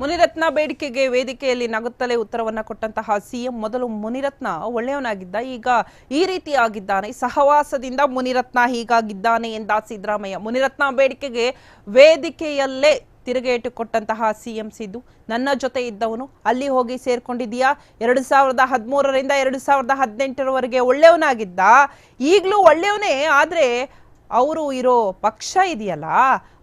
ಮುನಿರತ್ನ ಬೇಡಿಕೆಗೆ ವೇದಿಕೆಯಲ್ಲಿ ನಗುತ್ತಲೇ ಉತ್ತರವನ್ನ ಕೊಟ್ಟಂತಹ ಸಿಎಂ ಮೊದಲು ಮುನಿರತ್ನ ಒಳ್ಳೆಯವನಾಗಿದ್ದ, ಈಗ ಈ ರೀತಿ ಆಗಿದ್ದಾನೆ ಸಹವಾಸದಿಂದ ಮುನಿರತ್ನ ಹೀಗಾಗಿದ್ದಾನೆ ಎಂದ ಸಿದ್ದರಾಮಯ್ಯ. ಮುನಿರತ್ನ ಬೇಡಿಕೆಗೆ ವೇದಿಕೆಯಲ್ಲೇ ತಿರುಗೇಟು ಕೊಟ್ಟಂತಹ ಸಿಎಂ ಸಿದ್ದು, ನನ್ನ ಜೊತೆ ಇದ್ದವನು, ಅಲ್ಲಿ ಹೋಗಿ ಸೇರ್ಕೊಂಡಿದೀಯಾ ಎರಡು ಸಾವಿರದ ಹದಿಮೂರರಿಂದ ಎರಡು ಸಾವಿರದ ಹದಿನೆಂಟರವರೆಗೆ ಒಳ್ಳೆಯವನಾಗಿದ್ದ? ಈಗಲೂ ಒಳ್ಳೆಯವನೇ, ಆದರೆ ಅವರು ಇರೋ ಪಕ್ಷ ಇದೆಯಲ್ಲ?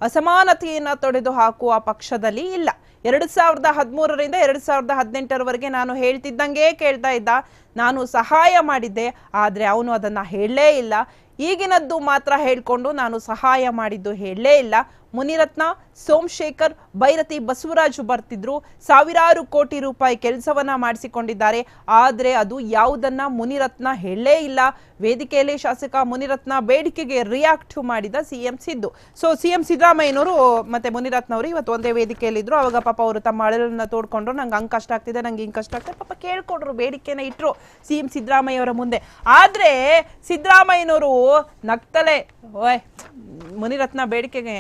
ಅಸಮಾನತೆಯನ್ನು ತೊಡೆದು ಹಾಕುವ ಪಕ್ಷದಲ್ಲಿ ಇಲ್ಲ. ಎರಡು ಸಾವಿರದ ಹದಿಮೂರರಿಂದ ಎರಡು ಸಾವಿರದ ಹದಿನೆಂಟರವರೆಗೆ ನಾನು ಹೇಳ್ತಿದ್ದಂಗೆ ಕೇಳ್ತಾ ಇದ್ದ. ನಾನು ಸಹಾಯ ಮಾಡಿದ್ದೆ, ಆದರೆ ಅವನು ಅದನ್ನು ಹೇಳಲೇ ಇಲ್ಲ. ಈಗಿನದ್ದು ಮಾತ್ರ ಹೇಳಿಕೊಂಡು ನಾನು ಸಹಾಯ ಮಾಡಿದ್ದು ಹೇಳಲೇ ಇಲ್ಲ. ಮುನಿರತ್ನ, ಸೋಮಶೇಖರ್, ಬೈರತಿ, ಬಸವರಾಜು ಬರ್ತಿದ್ರು. ಸಾವಿರಾರು ಕೋಟಿ ರೂಪಾಯಿ ಕೆಲಸವನ್ನ ಮಾಡಿಸಿಕೊಂಡಿದ್ದಾರೆ. ಆದರೆ ಅದು ಯಾವುದನ್ನ ಮುನಿರತ್ನ ಹೇಳಲೇ ಇಲ್ಲ. ವೇದಿಕೆಯಲ್ಲಿ ಶಾಸಕ ಮುನಿರತ್ನ ಬೇಡಿಕೆಗೆ ರಿಯಾಕ್ಟ್ ಮಾಡಿದ ಸಿಎಂ ಸಿದ್ದು. ಸೊ ಸಿಎಂ ಸಿದ್ದರಾಮಯ್ಯನವರು, ಮತ್ತೆ ಮುನಿರತ್ನ ಅವರು ಇವತ್ತು ಒಂದೇ ವೇದಿಕೆಯಲ್ಲಿ ಇದ್ರು ಅವಾಗ ಪಾಪ ಅವರು ತಮ್ಮ ಅಳಲನ್ನ ತೋಡ್ಕೊಂಡ್ರು. ನಂಗೆ ಹಂಗೆ ಕಷ್ಟ ಆಗ್ತಿದೆ, ನಂಗೆ ಹಿಂಗೆ ಕಷ್ಟ ಆಗ್ತದೆ. ಪಾಪ ಕೇಳ್ಕೊಂಡ್ರು, ಬೇಡಿಕೆನ ಇಟ್ರು ಸಿಎಂ ಸಿದ್ದರಾಮಯ್ಯ ಅವರ ಮುಂದೆ. ಆದ್ರೆ ಸಿದ್ದರಾಮಯ್ಯನವರು ನಗ್ತಲೆ, ಓಯ್, ಮುನಿರತ್ನ ಬೇಡಿಕೆಗೆ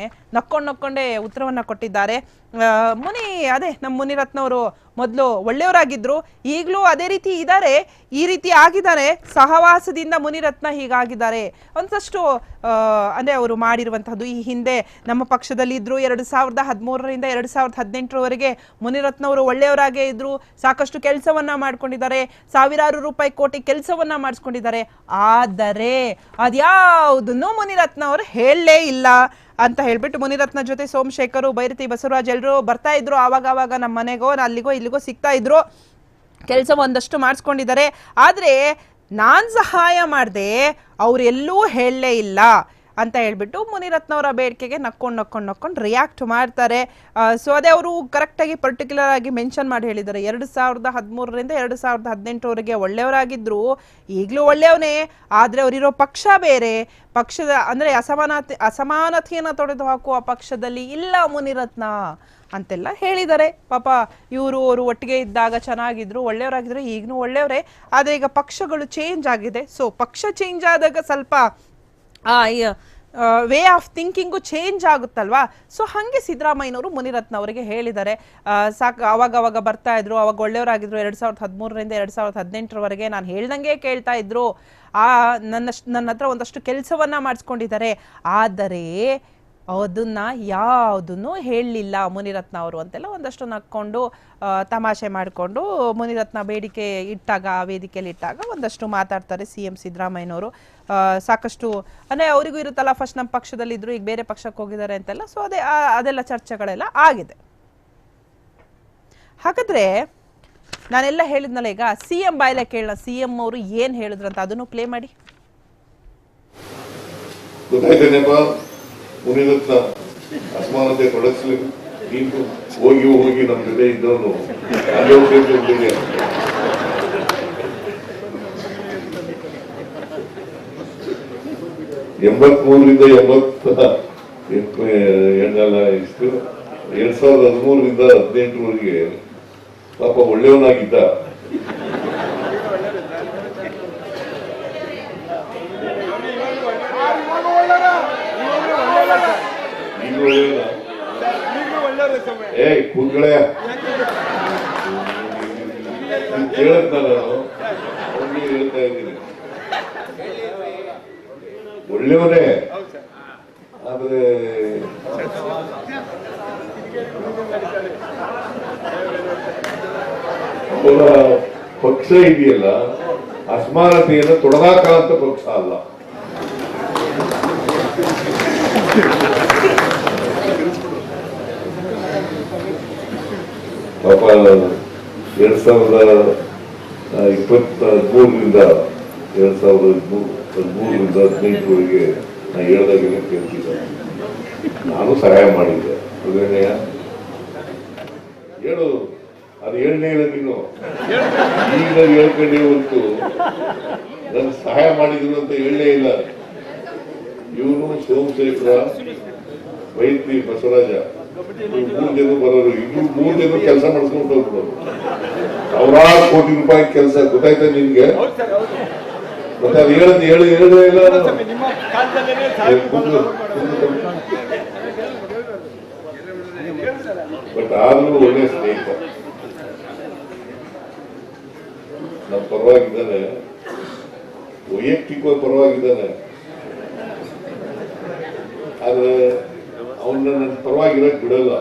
ನಕ್ಕೊಂಡು ನಕ್ಕೊಂಡೇ ಉತ್ತರವನ್ನ ಕೊಟ್ಟಿದ್ದಾರೆ. ಮುನಿ, ಅದೇ ನಮ್ಮ ಮುನಿರತ್ನವರು ಮೊದಲು ಒಳ್ಳೆಯವರಾಗಿದ್ರು. ಈಗಲೂ ಅದೇ ರೀತಿ ಇದ್ದಾರೆ ಈ ರೀತಿ ಆಗಿದ್ದಾರೆ. ಸಹವಾಸದಿಂದ ಮುನಿರತ್ನ ಹೀಗಾಗಿದ್ದಾರೆ. ಒಂದಷ್ಟು ಅಂದರೆ ಅವರು ಮಾಡಿರುವಂತಹದ್ದು ಈ ಹಿಂದೆ ನಮ್ಮ ಪಕ್ಷದಲ್ಲಿ ಇದ್ರು ಎರಡು ಸಾವಿರದ ಹದಿಮೂರರಿಂದ ಎರಡು ಸಾವಿರದ ಹದಿನೆಂಟರವರೆಗೆ ಮುನಿರತ್ನವರು ಒಳ್ಳೆಯವರಾಗೇ ಇದ್ರು. ಸಾಕಷ್ಟು ಕೆಲಸವನ್ನ ಮಾಡ್ಕೊಂಡಿದ್ದಾರೆ. ಸಾವಿರಾರು ರೂಪಾಯಿ ಕೋಟಿ ಕೆಲಸವನ್ನ ಮಾಡಿಸ್ಕೊಂಡಿದ್ದಾರೆ. ಆದರೆ ಅದ್ಯಾವುದನ್ನು ಮುನಿರತ್ನ ಅವರು ಹೇಳಲೇ ಇಲ್ಲ. ಅಂತ ಹೇಳ್ಬಿಟ್ಟು ಮುನಿರತ್ನ ಜೊತೆ ಸೋಮಶೇಖರು, ಬೈರತಿ, ಬಸವರಾಜ್ ಎಲ್ಲರೂ ಬರ್ತಾ ಇದ್ರು. ಆವಾಗ ಆವಾಗ ನಮ್ಮ ಮನೆಗೋ ಅಲ್ಲಿಗೋ ಇಲ್ಲಿಗೋ ಸಿಗ್ತಾ ಇದ್ರು. ಕೆಲಸ ಒಂದಷ್ಟು ಮಾಡಿಸ್ಕೊಂಡಿದ್ದಾರೆ. ಆದರೆ ನಾನು ಸಹಾಯ ಮಾಡಿದೆ, ಅವರೆಲ್ಲೂ ಹೇಳಲೇ ಇಲ್ಲ. ಅಂತ ಹೇಳ್ಬಿಟ್ಟು ಮುನಿರತ್ನವರ ಬೇಡಿಕೆಗೆ ನಕ್ಕೊಂಡು ನಕ್ಕೊಂಡು ನಕ್ಕೊಂಡು ರಿಯಾಕ್ಟ್ ಮಾಡ್ತಾರೆ. ಸೊ ಅದೇ ಅವರು ಕರೆಕ್ಟಾಗಿ ಪರ್ಟಿಕ್ಯುಲರ್ ಆಗಿ ಮೆನ್ಷನ್ ಮಾಡಿ ಹೇಳಿದ್ದಾರೆ. ಎರಡು ಸಾವಿರದ ಹದಿಮೂರರಿಂದ ಎರಡು ಸಾವಿರದ ಹದಿನೆಂಟರವರೆಗೆ ಒಳ್ಳೆಯವರಾಗಿದ್ದರು ಈಗಲೂ ಒಳ್ಳೆಯವನೇ. ಆದರೆ ಅವರಿರೋ ಪಕ್ಷ ಬೇರೆ. ಪಕ್ಷದ ಅಂದರೆ ಅಸಮಾನತೆ, ಅಸಮಾನತೆಯನ್ನು ತೊಡೆದು ಹಾಕುವ ಪಕ್ಷದಲ್ಲಿ ಇಲ್ಲ ಮುನಿರತ್ನ ಅಂತೆಲ್ಲ ಹೇಳಿದ್ದಾರೆ. ಪಾಪ ಇವರು, ಅವರು ಒಟ್ಟಿಗೆ ಇದ್ದಾಗ ಚೆನ್ನಾಗಿದ್ರು, ಒಳ್ಳೆಯವರಾಗಿದ್ರು ಈಗಲೂ ಒಳ್ಳೆಯವರೇ. ಆದರೆ ಈಗ ಪಕ್ಷಗಳು ಚೇಂಜ್ ಆಗಿದೆ. ಸೊ ಪಕ್ಷ ಚೇಂಜ್ ಆದಾಗ ಸ್ವಲ್ಪ ವೇ ಆಫ್ ಥಿಂಕಿಂಗು ಚೇಂಜ್ ಆಗುತ್ತಲ್ವಾ? ಸೊ ಹಾಗೆ ಸಿದ್ದರಾಮಯ್ಯನವರು ಮುನಿರತ್ನ ಅವರಿಗೆ ಹೇಳಿದ್ದಾರೆ ಸಾಕು ಅವಾಗ ಅವಾಗ ಬರ್ತಾ ಇದ್ರು, ಅವಾಗ ಒಳ್ಳೆಯವರಾಗಿದ್ರು. ಎರಡು ಸಾವಿರದ ಹದಿಮೂರರಿಂದ ಎರಡು ಸಾವಿರದ ಹದಿನೆಂಟರವರೆಗೆ ನಾನು ಹೇಳ್ದಂಗೆ ಕೇಳ್ತಾ ಇದ್ರು. ಆ, ನನ್ನ ನನ್ನ ಹತ್ರ ಒಂದಷ್ಟು ಕೆಲಸವನ್ನ ಮಾಡಿಸ್ಕೊಂಡಿದ್ದಾರೆ. ಆದರೆ ಅದನ್ನ ಯಾವುದನ್ನು ಹೇಳಲಿಲ್ಲ ಮುನಿರತ್ನ ಅವರು ಅಂತೆಲ್ಲ ಒಂದಷ್ಟು ನಕ್ಕೊಂಡು ತಮಾಷೆ ಮಾಡಿಕೊಂಡು ಮುನಿರತ್ನ ಬೇಡಿಕೆ ಇಟ್ಟಾಗ, ಆ ವೇದಿಕೆಯಲ್ಲಿ ಇಟ್ಟಾಗ ಒಂದಷ್ಟು ಮಾತಾಡ್ತಾರೆ ಸಿ ಎಂ ಸಿದ್ದರಾಮಯ್ಯನವರು. ಸಾಕಷ್ಟು, ಅಂದರೆ ಅವರಿಗೂ ಇರುತ್ತಲ್ಲ, ಫಸ್ಟ್ ನಮ್ಮ ಪಕ್ಷದಲ್ಲಿದ್ದರು ಈಗ ಬೇರೆ ಪಕ್ಷಕ್ಕೆ ಹೋಗಿದ್ದಾರೆ ಅಂತೆಲ್ಲ ಸೊ ಅದೇ ಅದೆಲ್ಲ ಚರ್ಚೆಗಳೆಲ್ಲ ಆಗಿದೆ. ಹಾಗಾದ್ರೆ ನಾನೆಲ್ಲ ಹೇಳಿದ್ನಲ್ಲ ಈಗ, ಸಿ ಎಂ ಬಾಯ್ಲೆ ಕೇಳೋಣ. ಸಿ ಎಂ ಅವರು ಏನು ಹೇಳಿದ್ರು ಅಂತ ಅದನ್ನು ಪ್ಲೇ ಮಾಡಿ. ಮುನಿರತ್ನ ಅಸಮಾನತೆ ತೊಡಗಿಸ್ಲಿ. ನೀನು ಹೋಗಿ ಹೋಗಿ ನಮ್ಮ ಜೊತೆ ಇದ್ದವನು. ಅಲ್ಲೇ ಎಂಬತ್ ಮೂರರಿಂದ ಎಂಬತ್ತ ಎಣ್ಣೆಲ್ಲ ಇಷ್ಟು. ಎರಡ್ ಸಾವಿರದ ಹದಿಮೂರರಿಂದ ಹದಿನೆಂಟರವರೆಗೆ ಪಾಪ ಒಳ್ಳೆಯವನಾಗಿದ್ದ ಈಗ ಒಳ್ಳೆಯವನ ಏ ಕೂತ್ಗಳೇ ಕೇಳತ್ ನಾನು ಅವ್ನಿಗೆ ಹೇಳ್ತಾ ಇದ್ದೀನಿ ಒಳ್ಳೆಯವನೇ ಆದ್ರೆ ಅವರ ಪಕ್ಷ ಇದೆಯಲ್ಲ, ಅಸಮಾನತೆಯನ್ನು ತೊಡಗಾಕಂತ ಪಕ್ಷ ಅಲ್ಲ. ಪಾಪ, ಎರಡ್ ಸಾವಿರದ ಇಪ್ಪತ್ತ ಮೂರರಿಂದ ಎರಡ್ ಸಾವಿರದ ಹದಿಮೂರು ಹದಿಮೂರರಿಂದ ಹದಿನೆಂಟರವರೆಗೆ ನಾ ಹೇಳ್ದಾಗೆಲ್ಲ ಕೇಳ್ತಿದ್ದೆ ನಾನು ಸಹಾಯ ಮಾಡಿದ್ದೆ. ಅದೇನೆಯ ಹೇಳು. ಅದು ಹೇಳನೇ ಇಲ್ಲ ನೀನು. ಈಗ ಹೇಳ್ಕೊಂಡೇ ಹೊತ್ತು ನನ್ ಸಹಾಯ ಮಾಡಿದ್ರು ಅಂತ ಹೇಳಲೇ ಇಲ್ಲ. ಇವನು ಸೋಮಶೇಖರ ವೈದ್ಯ ಬಸವರಾಜ. ಮೂರ್ ಜನ ಬರೋರು ಇಬ್ರು ಮೂರ್ ಜನ ಕೆಲಸ ಮಾಡಿಸ್ಕೊಂಡು ಹೋಗ್ಬೋದು. ಸಾವಿರಾರು ಕೋಟಿ ರೂಪಾಯಿ ಕೆಲಸ, ಗೊತ್ತಾಯ್ತಾ ನಿನ್ಗೆ ಮತ್ತೆ ಅದು ಹೇಳದ್ ಹೇಳಿ, ಹೇಳದೇ ಇಲ್ಲ. ಬಟ್ ಆದ್ರೂ ಒಳ್ಳೆ ಸ್ನೇಹಿತ. ನಮ್ಮ ಪರವಾಗಿದ್ದಾನೆ. ವೈಯಕ್ತಿಕವಾಗಿ ಪರವಾಗಿದ್ದಾನೆ ಆದ್ರೆ ಅವನ್ನ ನನ್ನ ಪರವಾಗಿರಕ್ ಬಿಡಲ್ಲ.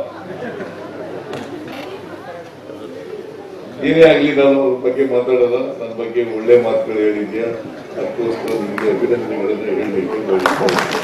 ಏನೇ ಆಗ್ಲಿ ನಾನು ಅವ್ರ ಬಗ್ಗೆ ಮಾತಾಡಲ್ಲ ನನ್ನ ಬಗ್ಗೆ ಒಳ್ಳೆ ಮಾತುಗಳು ಹೇಳಿದ್ಯಾ? ಅದಕ್ಕೋಸ್ಕರ ನಿಮಗೆ ಅಭಿನಂದನೆಗಳನ್ನು ಬಯಸ್ತೇನೆ.